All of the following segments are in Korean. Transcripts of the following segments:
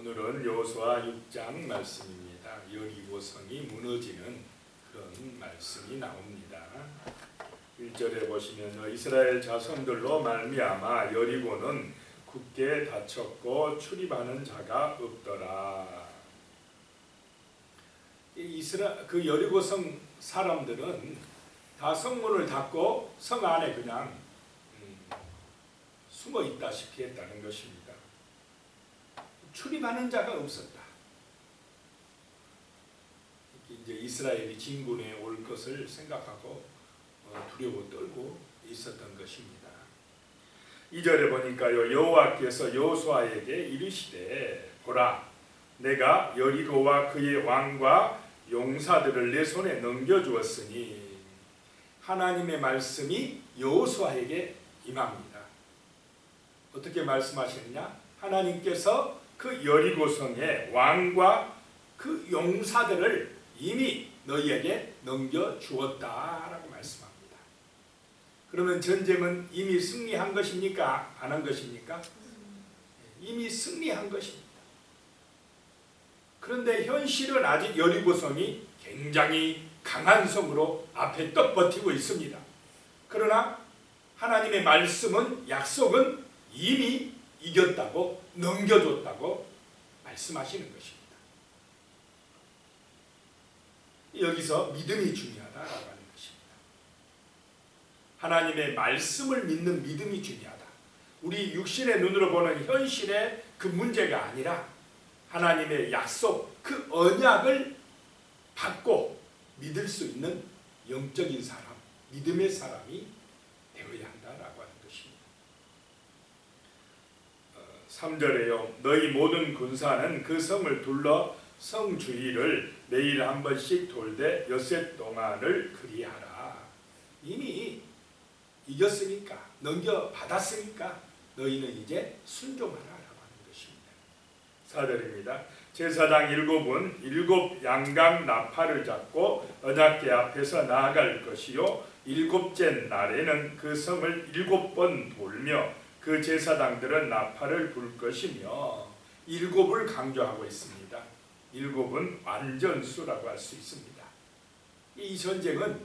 오늘은 여호수아 6장 말씀입니다. 여리고성이 무너지는 그런 말씀이 나옵니다. 1절에 보시면 이스라엘 자손들로 말미암아 여리고는 굳게 닫혔고 출입하는 자가 없더라. 이 이스라 그 여리고성 사람들은 다 성문을 닫고 성 안에 그냥 음, 숨어 있다시피 했다는 것입니다. 출입하는 자가 없었다. 이제 이스라엘이 진군에 올 것을 생각하고 어, 두려워 떨고 있었던 것입니다. 2절에 보니까요 여호와께서 여호수아에게 이르시되 보라 내가 여리고와 그의 왕과 용사들을 내 손에 넘겨 주었으니 하나님의 말씀이 여호수아에게 임합니다. 어떻게 말씀하시느냐? 하나님께서 그 여리고성의 왕과 그 용사들을 이미 너희에게 넘겨 주었다라고 말씀합니다. 그러면 전쟁은 이미 승리한 것입니까? 안 한 것입니까? 이미 승리한 것입니다. 그런데 현실은 아직 여리고성이 굉장히 강한 성으로 앞에 떡 버티고 있습니다. 그러나 하나님의 말씀은 약속은 이미 이겼다고 넘겨줬다고 말씀하시는 것입니다. 여기서 믿음이 중요하다라고 하는 것입니다. 하나님의 말씀을 믿는 믿음이 중요하다. 우리 육신의 눈으로 보는 현실의 그 문제가 아니라 하나님의 약속, 그 언약을 받고 믿을 수 있는 영적인 사람, 믿음의 사람이 되어야 한다라고 하는 것입니다. 3절에요. 너희 모든 군사는 그 성을 둘러 성 주위를 매일 한 번씩 돌되 엿새 동안을 그리하라. 이미 이겼으니까 넘겨 받았으니까 너희는 이제 순종하라 라고 하는 것입니다. 4절입니다. 제사장 일곱은 일곱 양강 나팔을 잡고 언약궤 앞에서 나아갈 것이요 일곱째 날에는 그 성을 일곱 번 돌며 그 제사장들은 나팔을 불 것이며 일곱을 강조하고 있습니다. 일곱은 완전수라고 할 수 있습니다. 이 전쟁은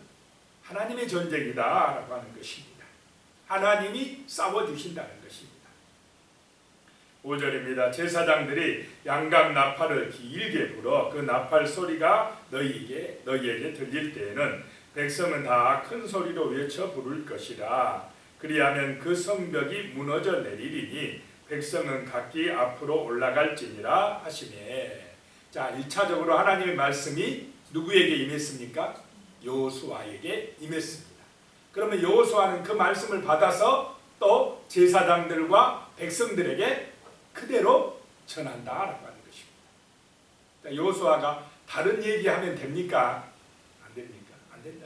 하나님의 전쟁이다라고 하는 것입니다. 하나님이 싸워 주신다는 것입니다. 5절입니다. 제사장들이 양각 나팔을 길게 불어 그 나팔 소리가 너희에게 너희에게 들릴 때에는 백성은 다 큰 소리로 외쳐 부를 것이라. 그리하면 그 성벽이 무너져 내리리니 백성은 각기 앞으로 올라갈지니라 하시네. 자, 1차적으로 하나님의 말씀이 누구에게 임했습니까? 여호수아에게 임했습니다. 그러면 여호수아는 그 말씀을 받아서 또 제사장들과 백성들에게 그대로 전한다라고 하는 것입니다. 여호수아가 다른 얘기하면 됩니까? 안 됩니까? 안 된다.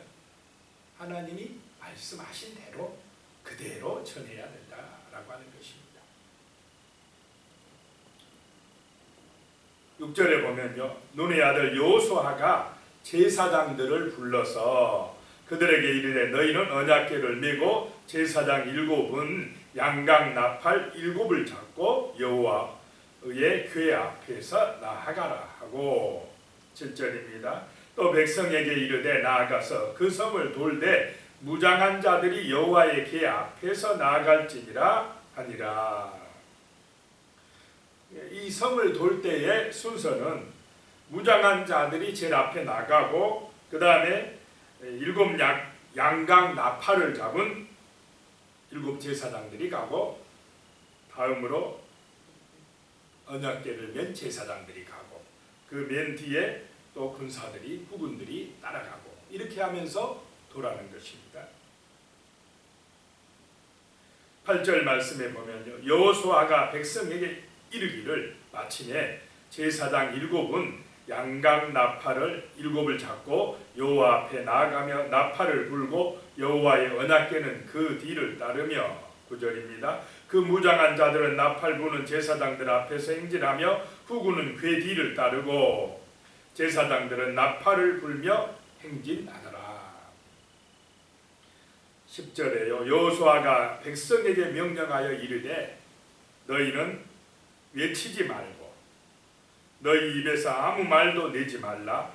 하나님이 말씀하신 대로 그대로 전해야 된다라고 하는 것입니다. 6절에 보면요. 눈의 아들 여호수아가 제사장들을 불러서 그들에게 이르되 너희는 언약궤를 메고 제사장 일곱은 양강 나팔 일곱을 잡고 여호와의 궤 앞에서 나아가라 하고 7절입니다. 또 백성에게 이르되 나아가서 그 성을 돌되 무장한 자들이 여호와의 궤 앞에서 나아갈지니라 하니라. 이 성을 돌 때의 순서는 무장한 자들이 제일 앞에 나가고 그 다음에 일곱 양, 양강 나팔을 잡은 일곱 제사장들이 가고 다음으로 언약궤를 맨 제사장들이 가고 그 맨 뒤에 또 군사들이 후군들이 따라가고 이렇게 하면서 돌아는 것입니다. 8절 말씀에 보면요. 여호수아가 백성에게 이르기를 마침에 제사장 일곱은 양각 나팔을 일곱을 잡고 여호와 앞에 나아가며 나팔을 불고 여호와의 언약궤는 그 뒤를 따르며 구절입니다. 그 무장한 자들은 나팔 부는 제사장들 앞에서 행진하며 후구는 궤 뒤를 따르고 제사장들은 나팔을 불며 행진하더라. 10절에요. 여호수아가 백성에게 명령하여 이르되 너희는 외치지 말고 너희 입에서 아무 말도 내지 말라.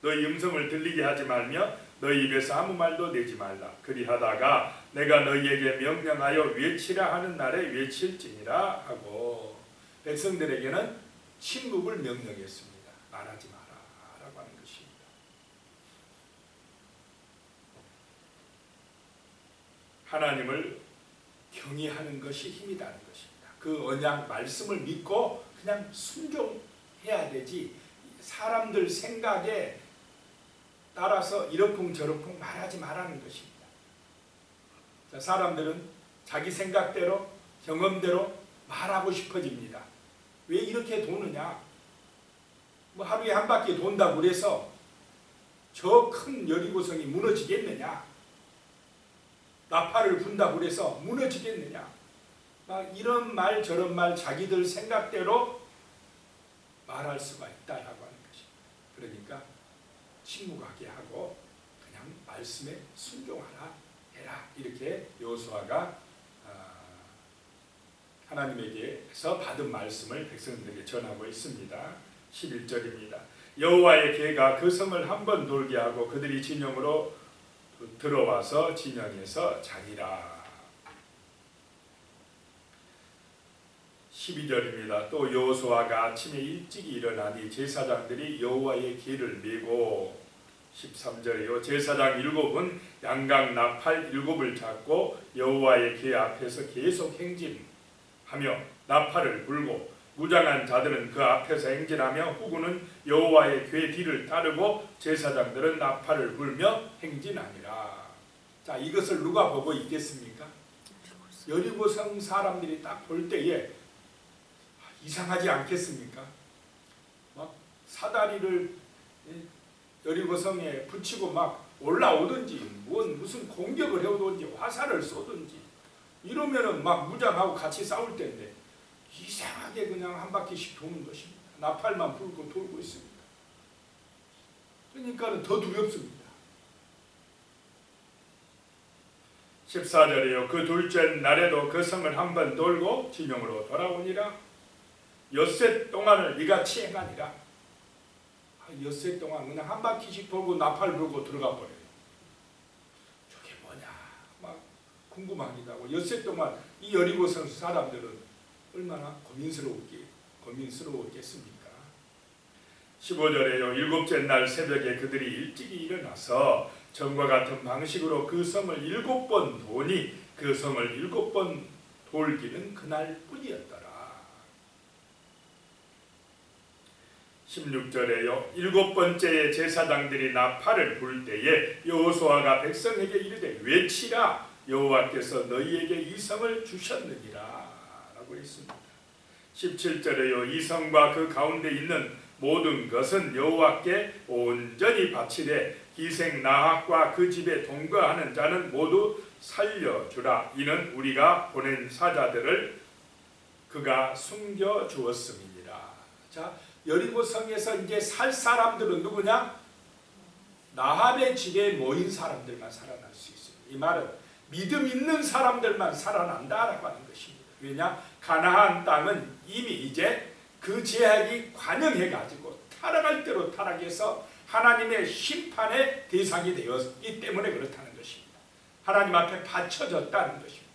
너희 음성을 들리게 하지 말며 너희 입에서 아무 말도 내지 말라. 그리하다가 내가 너희에게 명령하여 외치라 하는 날에 외칠지니라 하고 백성들에게는 침묵을 명령했습니다. 말하지 마라라고 하는 것입니다. 하나님을 경외하는 것이 힘이라는 것입니다. 그 언약 말씀을 믿고 그냥 순종해야 되지 사람들 생각에 따라서 이러쿵 저러쿵 말하지 말라는 것입니다. 자, 사람들은 자기 생각대로 경험대로 말하고 싶어집니다. 왜 이렇게 도느냐? 뭐 하루에 한 바퀴 돈다고 그래서 저 큰 여리고성이 무너지겠느냐? 나팔을 분다고 그래서 무너지겠느냐? 막 이런 말 저런 말 자기들 생각대로 말할 수가 있다라고 하는 것입니다. 그러니까 침묵하게 하고 그냥 말씀에 순종하라 해라 이렇게 여호수아가 아, 하나님에게서 받은 말씀을 백성들에게 전하고 있습니다. 11절입니다. 여호와의 개가 그 성을 한 번 돌게 하고 그들이 진영으로 들어와서 진영에서 자니라. 12절입니다. 또 여호수아가 아침에 일찍 일어나니 제사장들이 여호와의 길을 메고 13절이요 제사장 일곱은 양각 나팔 일곱을 잡고 여호와의 궤 앞에서 계속 행진하며 나팔을 불고 무장한 자들은 그 앞에서 행진하며 후군은 여호와의 궤 뒤를 따르고 제사장들은 나팔을 불며 행진하니라. 자 이것을 누가 보고 있겠습니까? 여리고성 사람들이 딱 볼 때에 이상하지 않겠습니까? 막 사다리를 여리고성에 붙이고 막 올라오든지 뭔 무슨 공격을 해오든지 화살을 쏘든지 이러면은 막 무장하고 같이 싸울 텐데 이상하게 그냥 한 바퀴씩 도는 것입니다. 나팔만 불고 돌고 있습니다. 그러니까는 더 두렵습니다. 14절이요. 그 둘째 날에도 그 성을 한 번 돌고 진영으로 돌아오니라. 엿새 동안을 이같이 행하니라. 아, 엿새 동안 그냥 한 바퀴씩 돌고 나팔 불고 들어가 버려요. 저게 뭐냐 막 궁금하기도 하고 엿새 동안 이 여리고 성 사람들은 얼마나 고민스러웠기 고민스러웠겠습니까? 15절에요. 일곱째 날 새벽에 그들이 일찍이 일어나서 전과 같은 방식으로 그 성을 일곱 번 도니 그 성을 일곱 번 돌기는 그날 뿐이었더라. 16절에요. 일곱 번째의 제사장들이 나팔을 불 때에 여호수아가 백성에게 이르되 외치라 여호와께서 너희에게 이 성을 주셨느니라 라고 했습니다. 17절에요. 이 성과 그 가운데 있는 모든 것은 여호와께 온전히 바치되 기생 나학과 그 집에 동거하는 자는 모두 살려주라. 이는 우리가 보낸 사자들을 그가 숨겨 주었음이니라. 자, 여리고 성에서 이제 살 사람들은 누구냐? 나합의 집에 모인 사람들만 살아날 수 있습니다. 이 말은 믿음 있는 사람들만 살아난다라고 하는 것입니다. 왜냐? 가나안 땅은 이미 이제 그 제약이 관영해 가지고 타락할 대로 타락해서 하나님의 심판의 대상이 되었기 때문에 그렇다는 것입니다. 하나님 앞에 바쳐졌다는 것입니다.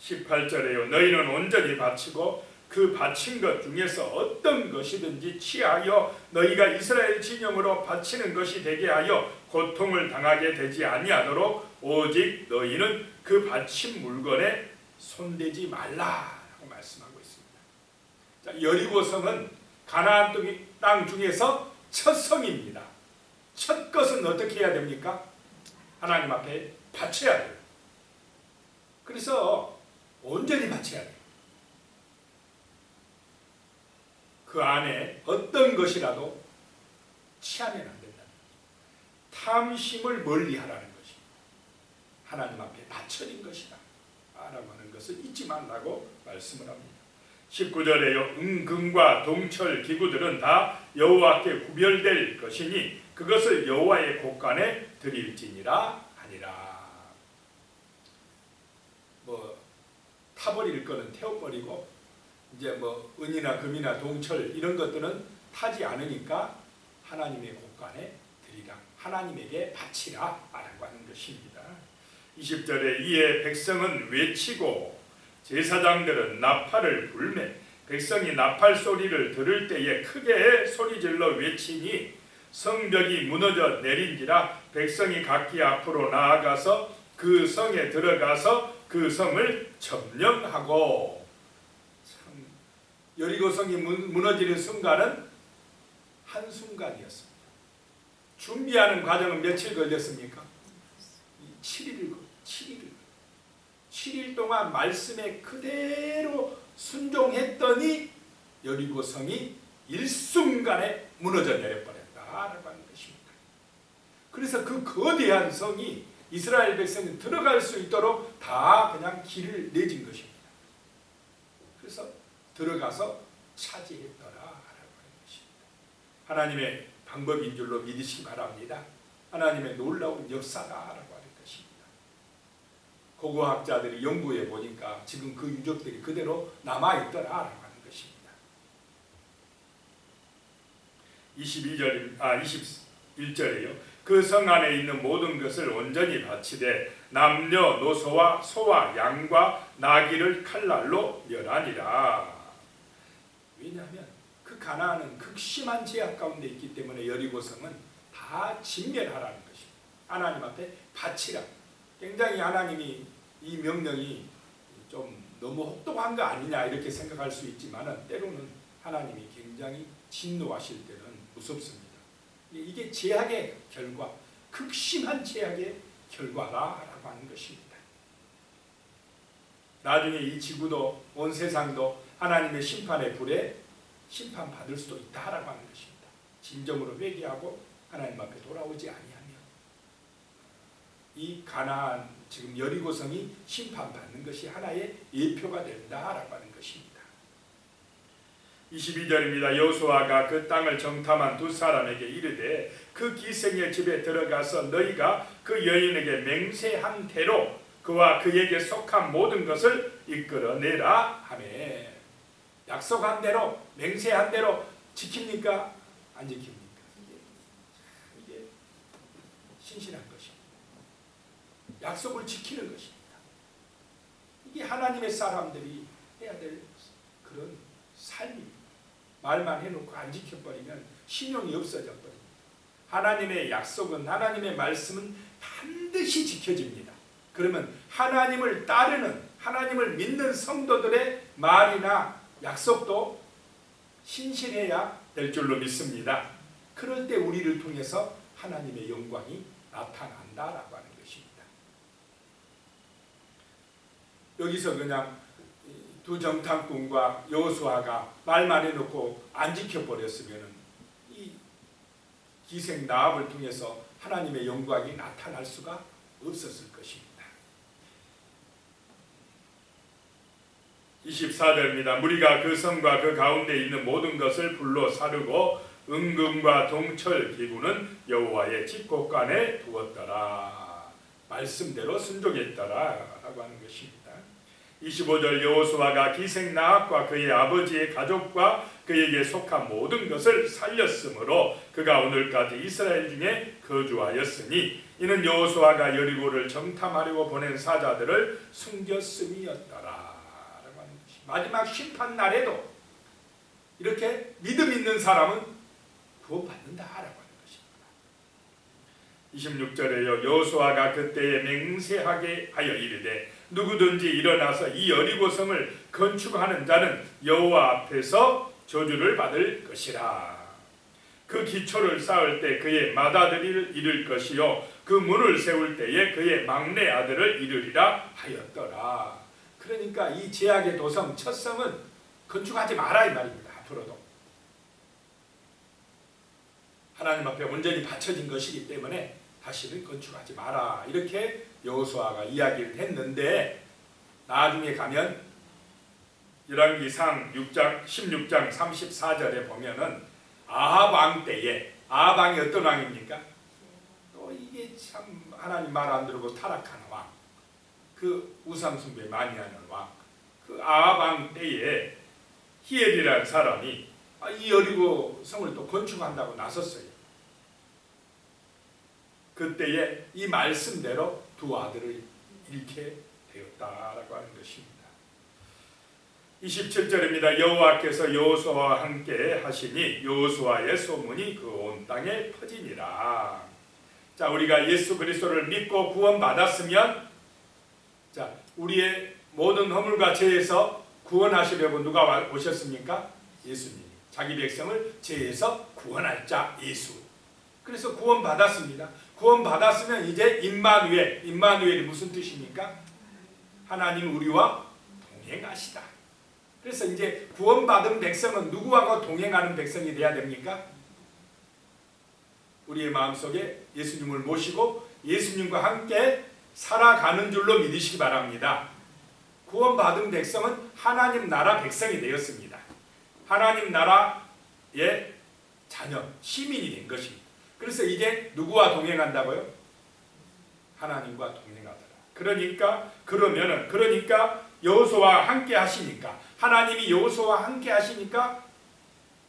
18절에요. 너희는 온전히 바치고 그 바친 것 중에서 어떤 것이든지 취하여 너희가 이스라엘 진영으로 바치는 것이 되게 하여 고통을 당하게 되지 아니하도록 오직 너희는 그 바친 물건에 손대지 말라라고 말씀하고 있습니다. 자, 여리고성은 가나안 땅 중에서 첫 성입니다. 첫 것은 어떻게 해야 됩니까? 하나님 앞에 바쳐야 돼요. 그래서 온전히 바쳐야 돼요. 그 안에 어떤 것이라도 취하면 안 된다. 탐심을 멀리하라는 것입니다. 하나님 앞에 바쳐진 것이다. 라고 하는 것을 잊지 말라고 말씀을 합니다. 19절에요. 은금과 동철 기구들은 다 여호와께 구별될 것이니 그것을 여호와의 곳간에 드릴지니라 하니라. 뭐 타버릴 거는 태워버리고 이제 뭐 은이나 금이나 동철 이런 것들은 타지 않으니까 하나님의 곳간에 드리라 하나님에게 바치라 라고 하는 것입니다. 20절에 이에 백성은 외치고 제사장들은 나팔을 불매 백성이 나팔 소리를 들을 때에 크게 소리질러 외치니 성벽이 무너져 내린지라 백성이 각기 앞으로 나아가서 그 성에 들어가서 그 성을 점령하고 참 여리고 성이 무- 무너지는 순간은 한 순간이었습니다. 준비하는 과정은 며칠 걸렸습니까? 7일을 7일 7일 동안 말씀에 그대로 순종했더니 여리고 성이 일순간에 무너져 내려버렸다라고 하는 것입니다. 그래서 그 거대한 성이 이스라엘 백성이 들어갈 수 있도록 다 그냥 길을 내진 것입니다. 그래서 들어가서 차지했더라 라고 하는 것입니다. 하나님의 방법인 줄로 믿으시기 바랍니다. 하나님의 놀라운 역사다라고. 고고학자들이 연구해 보니까 지금 그 유적들이 그대로 남아 있더라라고 하는 것입니다. 22절 아 21절이요. 그 성 안에 있는 모든 것을 온전히 바치되 남녀 노소와 소와 양과 나귀를 칼날로 멸하니라. 왜냐하면 그 가나안은 극심한 제약 가운데 있기 때문에 여리고성은 다 진멸하라는 것입니다. 하나님 앞에 바치라. 굉장히 하나님이 이 명령이 좀 너무 혹독한 거 아니냐 이렇게 생각할 수 있지만은 때로는 하나님이 굉장히 진노하실 때는 무섭습니다. 이게 제약의 결과, 극심한 제약의 결과라라고 하는 것입니다. 나중에 이 지구도 온 세상도 하나님의 심판의 불에 심판받을 수도 있다라고 하는 것입니다. 진정으로 회개하고 하나님 앞에 돌아오지 아니하면 이 가나안 지금 여리고성이 심판받는 것이 하나의 예표가 된다라고 하는 것입니다. 22절입니다. 여호수아가 그 땅을 정탐한 두 사람에게 이르되 그 기생의 집에 들어가서 너희가 그 여인에게 맹세한 대로 그와 그에게 속한 모든 것을 이끌어내라 하매 약속한 대로 맹세한 대로 지킵니까? 안 지킵니까? 이게, 신실한. 약속을 지키는 것입니다. 이게 하나님의 사람들이 해야 될 그런 삶입니다. 말만 해놓고 안 지켜버리면 신용이 없어져 버립니다. 하나님의 약속은 하나님의 말씀은 반드시 지켜집니다. 그러면 하나님을 따르는 하나님을 믿는 성도들의 말이나 약속도 신실해야 될 줄로 믿습니다. 그럴 때 우리를 통해서 하나님의 영광이 나타난다라고 하는 것입니다. 여기서 그냥 두 정탐꾼과 여호수아가 말만 해놓고 안 지켜버렸으면 이 기생 나합을 통해서 하나님의 영광이 나타날 수가 없었을 것입니다. 24절입니다. 무리가 그 성과 그 가운데 있는 모든 것을 불로 사르고 은금과 동철 기구는 여호와의 집곡간에 두었더라. 말씀대로 순종했더라 라고 하는 것입니다. 25절 여호수아가 기생 나합과 그의 아버지의 가족과 그에게 속한 모든 것을 살렸으므로 그가 오늘까지 이스라엘 중에 거주하였으니 이는 여호수아가 여리고를 정탐하려고 보낸 사자들을 숨겼음이었더라. 마지막 심판 날에도 이렇게 믿음 있는 사람은 구원받는다라고 하는 것입니다. 26절에요. 여호수아가 그때에 맹세하게 하여 이르되 누구든지 일어나서 이 여리고 성을 건축하는 자는 여호와 앞에서 저주를 받을 것이라. 그 기초를 쌓을 때 그의 맏아들을 이룰 것이요 그 문을 세울 때에 그의 막내 아들을 이루리라 하였더라. 그러니까 이 제약의 도성 첫 성은 건축하지 마라 이 말입니다. 앞으로도 하나님 앞에 온전히 바쳐진 것이기 때문에 다시는 건축하지 마라 이렇게 여호수아가 이야기를 했는데 나중에 가면 열왕기상 6장 16장 34절에 보면은 아합 왕 때에 아합 왕이 어떤 왕입니까? 또 이게 참 하나님 말 안 들고 타락하는 왕. 그 우상 숭배 많이 하는 왕. 그 아합 왕 때에 히엘이라는 사람이 아, 이 여리고 성을 또 건축한다고 나섰어요. 그때에 이 말씀대로 두 아들을 잃게 되었다라고 하는 것입니다. 27절입니다. 여호와께서 여호수아와 함께 하시니 여호수아의 소문이 그 온 땅에 퍼지니라. 자, 우리가 예수 그리스도를 믿고 구원받았으면 자, 우리의 모든 허물과 죄에서 구원하시려고 누가 와- 오셨습니까? 예수님이. 자기 백성을 죄에서 구원할 자 예수. 그래서 구원받았습니다. 구원받았으면 이제 임마누엘, 임마누엘이 무슨 뜻입니까? 하나님 우리와 동행하시다. 그래서 이제 구원받은 백성은 누구하고 동행하는 백성이 돼야 됩니까? 우리의 마음속에 예수님을 모시고 예수님과 함께 살아가는 줄로 믿으시기 바랍니다. 구원받은 백성은 하나님 나라 백성이 되었습니다. 하나님 나라의 자녀, 시민이 된 것입니다. 그래서 이제 누구와 동행한다고요? 하나님과 동행하더라. 그러니까 그러면은 그러니까 여호수아와 함께 하시니까 하나님이 여호수아와 함께 하시니까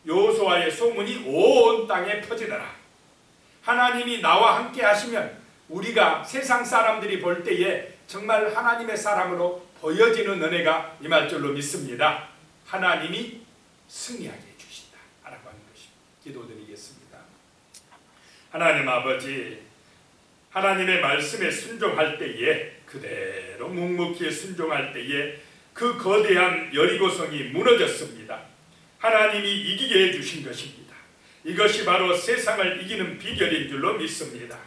여호수아의 소문이 온 땅에 퍼지더라. 하나님이 나와 함께 하시면 우리가 세상 사람들이 볼 때에 정말 하나님의 사람으로 보여지는 은혜가 임할 줄로 믿습니다. 하나님이 승리하게 해주신다. 라고 하는 것입니다. 기도드리겠습니다. 하나님 아버지, 하나님의 말씀에 순종할 때에 그대로 묵묵히 순종할 때에 그 거대한 여리고성이 무너졌습니다. 하나님이 이기게 해주신 것입니다. 이것이 바로 세상을 이기는 비결인 줄로 믿습니다.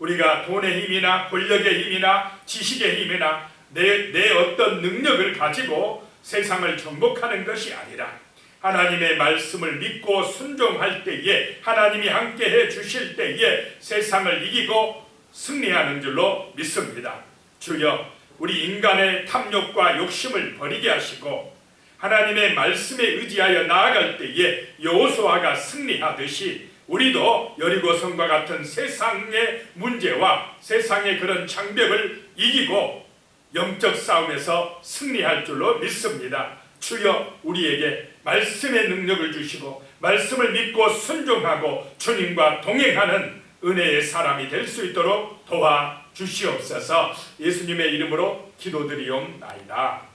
우리가 돈의 힘이나 권력의 힘이나 지식의 힘이나 내, 내 어떤 능력을 가지고 세상을 정복하는 것이 아니라 하나님의 말씀을 믿고 순종할 때에 하나님이 함께 해 주실 때에 세상을 이기고 승리하는 줄로 믿습니다. 주여 우리 인간의 탐욕과 욕심을 버리게 하시고 하나님의 말씀에 의지하여 나아갈 때에 여호수아가 승리하듯이 우리도 여리고성과 같은 세상의 문제와 세상의 그런 장벽을 이기고 영적 싸움에서 승리할 줄로 믿습니다. 주여 우리에게 말씀의 능력을 주시고 말씀을 믿고 순종하고 주님과 동행하는 은혜의 사람이 될 수 있도록 도와 주시옵소서. 예수님의 이름으로 기도드리옵나이다.